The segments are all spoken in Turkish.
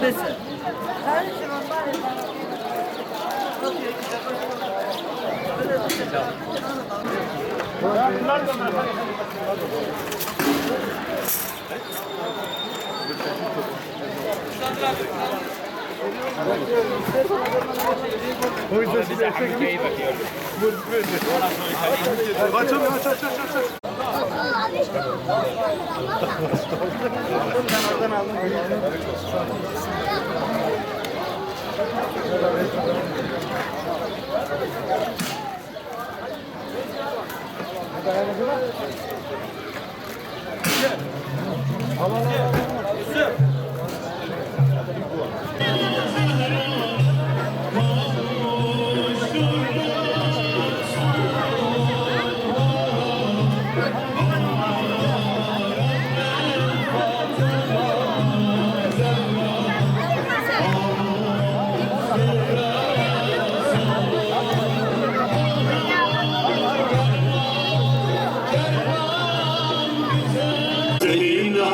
Mesela. O yüzden size ekmek gibi. Buyur, buyur. Aç, aç, aç, aç, aç. Senin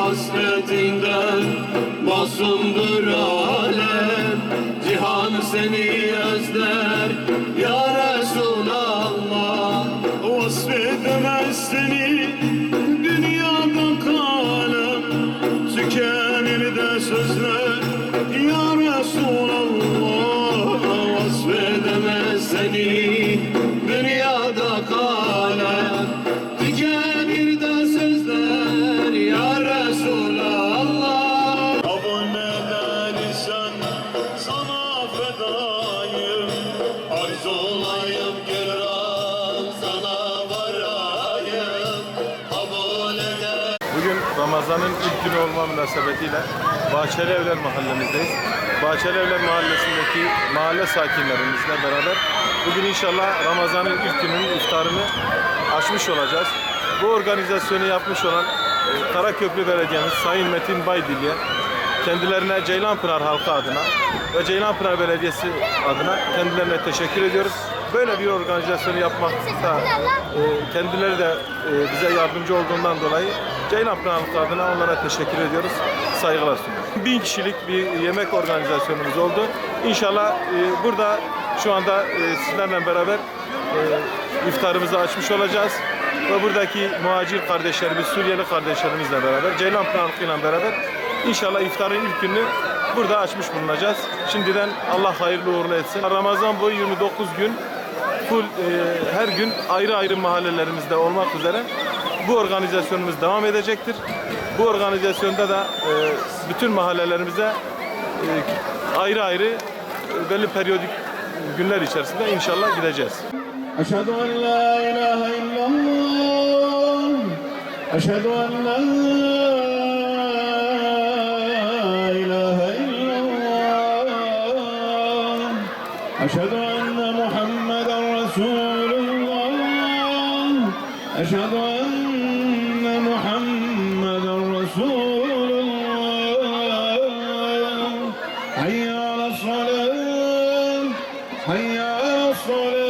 hasretinden masumdur alem. Cihan seni özler ya Resulallah. Vasfedemez seni dünyada kalem Tükenir de sözler ya Resulallah. Vasfedemez seni Bugün Ramazan'ın ilk günü olma münasebetiyle Bahçeli Evler mahallemizdeyiz. Bahçeli Evler mahallesindeki mahalle sakinlerimizle beraber bugün inşallah Ramazan'ın ilk gününün iftarını açmış olacağız. Bu organizasyonu yapmış olan e, Karaköprü Belediye'miz Sayın Metin Baydilye kendilerine Ceylanpınar halkı adına ve Ceylanpınar Belediyesi adına kendilerine teşekkür ediyoruz. Böyle bir organizasyonu yapmakta e, kendileri de e, bize yardımcı olduğundan dolayı Ceylanpınar halkı adına onlara teşekkür ediyoruz. Saygılar sunuyoruz. Bin kişilik bir yemek organizasyonumuz oldu. İnşallah e, burada şu anda e, sizlerle beraber e, iftarımızı açmış olacağız. Ve buradaki muhacir kardeşlerimiz, Suriyeli kardeşlerimizle beraber, Ceylanpınar halkıyla beraber İnşallah iftarın ilk gününü burada açmış bulunacağız. Şimdiden Allah hayırlı uğurlu etsin. Ramazan boyu 29 gün full e, her gün ayrı ayrı mahallelerimizde olmak üzere bu organizasyonumuz devam edecektir. Bu organizasyonda da e, bütün mahallelerimize e, ayrı ayrı e, belli periyodik günler içerisinde inşallah gideceğiz. Eşhedü en la ilahe illallah Eşhedü en la ilahe illallah Eşhedü enne Muhammeden Resulullah Eşhedü حي الصلاة